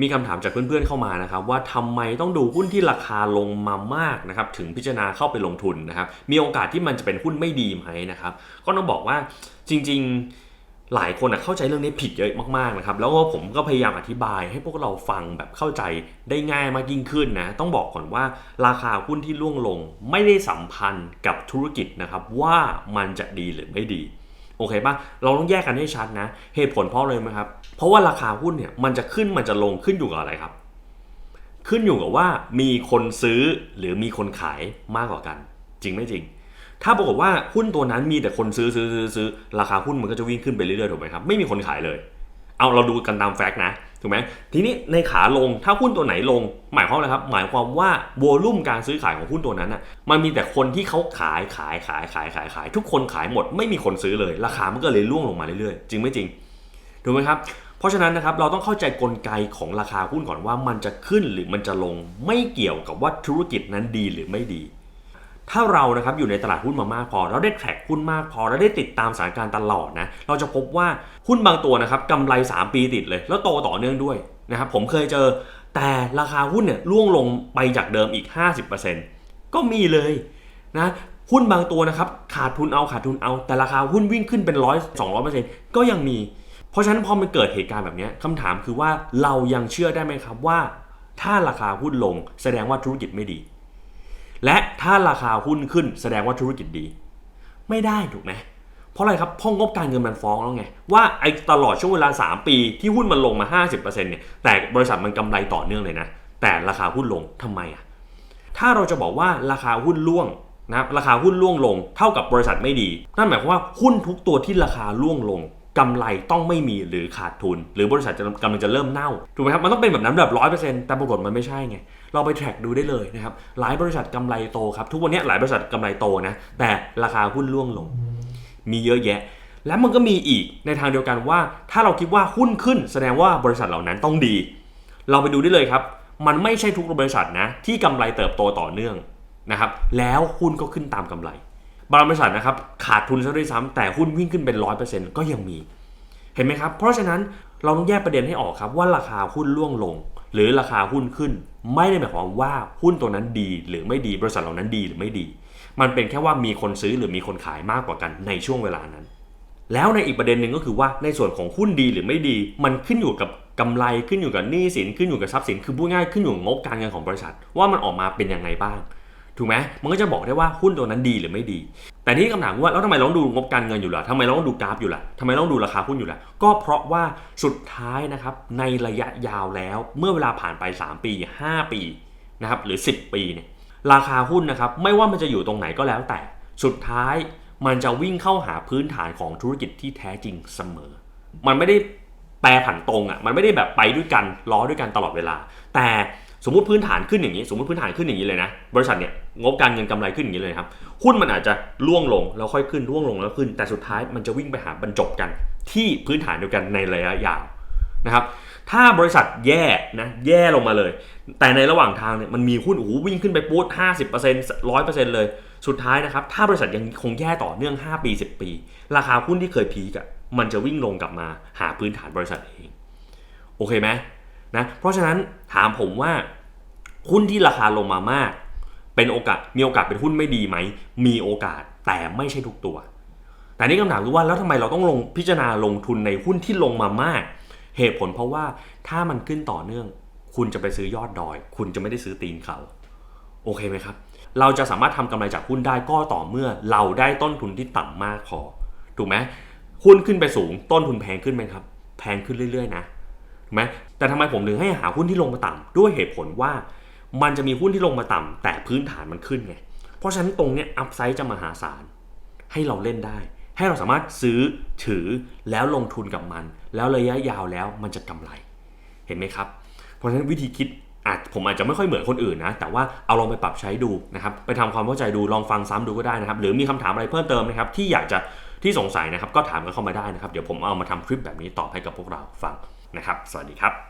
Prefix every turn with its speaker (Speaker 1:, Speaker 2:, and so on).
Speaker 1: มีคำถามจากเพื่อนๆเข้ามานะครับว่าทำไมต้องดูหุ้นที่ราคาลงมามากนะครับถึงพิจารณาเข้าไปลงทุนนะครับมีโอกาสที่มันจะเป็นหุ้นไม่ดีไหมนะครับก็ต้องบอกว่าจริง ๆหลายคนเข้าใจเรื่องนี้ผิดเยอะมากๆนะครับแล้วก็ผมก็พยายามอธิบายให้พวกเราฟังแบบเข้าใจได้ง่ายมากยิ่งขึ้นนะต้องบอกก่อนว่าราคาหุ้นที่ร่วงลง ไม่ได้สัมพันธ์กับธุรกิจนะครับว่ามันจะดีหรือไม่ดี โอเคป่ะเราต้องแยกกันให้ชัดนะ เหตุผลเพราะอะไรไหมครับ เพราะว่าราคาหุ้นเนี่ยมันจะขึ้นมันจะลงขึ้นอยู่กับอะไรครับ ขึ้นอยู่กับว่ามีคนซื้อหรือมีคนขายมากกว่ากัน จริงไม่จริง ถ้าปรากฏว่าหุ้นตัวนั้นมีแต่คนซื้อซื้อซื้อซื้อราคาหุ้นมันก็จะวิ่งขึ้นไปเรื่อยๆถูกไหมครับ ไม่มีคนขายเลย เอาเราดูกันตามแฟกต์นะถูกไหมทีนี้ในขาลงถ้าหุ้นตัวไหนลง หมายความอะไรครับ หมายความว่าโวลุ่มการซื้อขายของหุ้นตัวนั้นอะมันมีแต่คนที่เขาขายขายขายขายขายขาย ทุกคนขายหมดไม่มีคนซื้อเลย ราคามันก็เลยร่วงลงมาเรื่อยๆ จริงไม่จริงถูกไหมครับเพราะฉะนั้นนะครับเราต้องเข้าใจกลไกของราคาหุ้นก่อนว่ามันจะขึ้นหรือมันจะลงไม่เกี่ยวกับว่าธุรกิจนั้นดีหรือไม่ดี ถ้าเรานะครับอยู่ในตลาดหุ้นมามากพอ เราได้แทร็กหุ้นมากพอเราได้ติดตามสถานการณ์ตลอดนะเราจะพบว่าหุ้นบางตัวนะครับกำไร 3 ปีติดเลย แล้วโตต่อเนื่องด้วยนะครับผมเคยเจอ แต่ราคาหุ้นเนี่ยร่วงลงไปจากเดิมอีก 50%ก็มีเลยนะหุ้นบางตัวนะครับขาดทุนเอาขาดทุนเอา แต่ราคาหุ้นวิ่งขึ้นเป็นร้อยสองร้อยเปอร์เซ็นต์ก็ยังมี เพราะฉะนั้นพอมันเกิดเหตุการณ์แบบนี้คำถามคือว่าเรายังเชื่อได้ไหมครับว่า ถ้าราคาหุ้นลงแสดงว่าธุรกิจไม่ดี และถ้าราคาหุ้นขึ้นแสดงว่าธุรกิจดี ไม่ได้ถูกไหมเพราะอะไรครับพราะงบการเงินมันฟ้องแล้วไง ว่าไอ้ตลอดช่วงเวลา 3 ปีที่หุ้นมันลงมา 50%เนี่ยแต่บริษัทมันกำไรต่อเนื่องเลยนะ แต่ราคาหุ้นลงทำไมอะถ้าเราจะบอกว่าราคาหุ้นร่วงนะราคาหุ้นร่วงลง เท่ากับบริษัทไม่ดี นั่นหมายความว่าหุ้นทุกตัวที่ราคาร่วงลงกำไรต้องไม่มีหรือขาดทุน หรือบริษัทกำลังจะเริ่มเน่าถูกไหมครับมันต้องเป็นแบบนั้นแบบร้อยเปอร์เซ็นต์แต่ปรากฏมันไม่ใช่ไง เราไปแทร็กดูได้เลยนะครับหลายบริษัทกำไรโตครับทุกวันนี้หลายบริษัทกำไรโตนะแต่ราคาหุ้นร่วงลง มีเยอะแยะ และมันก็มีอีกในทางเดียวกันว่า ถ้าเราคิดว่าหุ้นขึ้น แสดงว่าบริษัทเหล่านั้นต้องดี เราไปดูได้เลยครับ มันไม่ใช่ทุกบริษัทนะที่กำไรเติบโตต่อเนื่องนะครับแล้วหุ้นก็ขึ้นตามกำไร บางบริษัทนะครับขาดทุนซะด้วยซ้ำแต่หุ้นวิ่งขึ้นเป็นร้อยเปอร์เซ็นต์ก็ยังมี เห็นไหมครับ เพราะฉะนั้นเราต้องแยกประเด็นให้ออกครับว่าราคาหุ้นร่วงลง หรือราคาหุ้นขึ้น ไม่ได้หมายความว่าหุ้นตัวนั้นดี หรือไม่ดีบริษัทเหล่านั้นดีหรือไม่ดี มันเป็นแค่ว่ามีคนซื้อหรือมีคนขายมากกว่ากันในช่วงเวลานั้น แล้วในอีกประเด็นหนึ่งก็คือว่าในส่วนของหุ้นดีหรือไม่ดี มันขึ้นอยู่กับกำไรขึ้นอยู่กับหนี้สินขึ้นอยู่กับทรัพย์สินคือพูดง่ายขึ้นอยู่กับงบการเงินของบริษัท ว่ามันออกมาเป็นยังไงบ้าง ถูกไหมมันก็จะบอกได้ว่าหุ้นตัวนั้นดีหรือไม่ดี แต่ที่คำถามว่าแล้วทำไมเราต้องดูงบการเงินอยู่ล่ะทำไมเราต้องดูกราฟอยู่ล่ะทำไมเราต้องดูราคาหุ้นอยู่ล่ะก็เพราะว่าสุดท้ายนะครับในระยะยาวแล้ว เมื่อเวลาผ่านไป 3 ปี 5 ปีนะครับหรือ 10 ปีเนี่ยราคาหุ้นนะครับไม่ว่ามันจะอยู่ตรงไหนก็แล้วแต่สุดท้ายมันจะวิ่งเข้าหาพื้นฐานของธุรกิจที่แท้จริงเสมอ มันไม่ได้ แปรผันตรงอะมันไม่ได้แบบไปด้วยกันล้อด้วยกันตลอดเวลา แต่สมมติพื้นฐานขึ้นอย่างนี้ สมมติพื้นฐานขึ้นอย่างนี้เลยนะ บริษัทเนี่ยงบการเงินกำไรขึ้นอย่างนี้เลยครับ หุ้นมันอาจจะล่วงลงแล้วค่อยขึ้นล่วงลงแล้วขึ้น แต่สุดท้ายมันจะวิ่งไปหาบรรจบกัน ที่พื้นฐานเดียวกันในระยะยาวนะครับถ้าบริษัทแย่นะแย่ลงมาเลย แต่ในระหว่างทางเนี่ยมันมีหุ้นโอ้โหวิ่งขึ้นไปปุ๊บห้าสิบเปอร์เซ็นต์ร้อยเปอร์เซ็นต์เลย สุดท้ายนะครับถ้าบริษัทยังคงแย่ต่อเนื่อง 5 ปี 10 ปี ราคาหุ้นที่เคยพีกอะ มันจะวิ่งลงกลับมาหาพื้นฐานบริษัทเอง โอเคไหมนะ เพราะฉะนั้นถามผมว่าหุ้นที่ราคาลงมามาก เป็นโอกาสมีโอกาสเป็นหุ้นไม่ดีไหม มีโอกาสแต่ไม่ใช่ทุกตัว แต่นี่คำถามคือว่าแล้วทำไมเราต้องลงพิจารณาลงทุนในหุ้นที่ลงมามาก เหตุผลเพราะว่าถ้ามันขึ้นต่อเนื่อง คุณจะไปซื้อยอดดอย คุณจะไม่ได้ซื้อตีนเขาโอเคไหมครับเราจะสามารถทำกำไรจากหุ้นได้ก็ต่อเมื่อเราได้ต้นทุนที่ต่ำมากพอถูกไหม หุ้นขึ้นไปสูง ต้นทุนแพงขึ้นไหมครับ แพงขึ้นเรื่อย ๆ นะถูกไหมแต่ทำไมผมถึงให้หาหุ้นที่ลงมาต่ำด้วยเหตุผลว่ามันจะมีหุ้นที่ลงมาต่ำแต่พื้นฐานมันขึ้นไงเพราะฉะนั้นตรงเนี้ยอัพไซด์จะมหาศาลให้เราเล่นได้ ให้เราสามารถซื้อถือแล้วลงทุนกับมัน แล้วระยะยาวแล้วมันจะกำไรเห็นไหมครับ เพราะฉะนั้นวิธีคิด อาจผมอาจจะไม่ค่อยเหมือนคนอื่นนะ แต่ว่าเอาลองไปปรับใช้ดูนะครับ ไปทำความเข้าใจดูลองฟังซ้ำดูก็ได้นะครับ หรือมีคำถามอะไรเพิ่มเติมนะครับ ที่อยากจะที่สงสัยนะครับ ก็ถามกันเข้ามาได้นะครับ เดี๋ยวผมเอามาทำคลิปแบบนี้ตอบให้กับพวกเราฟังนะครับ สวัสดีครับ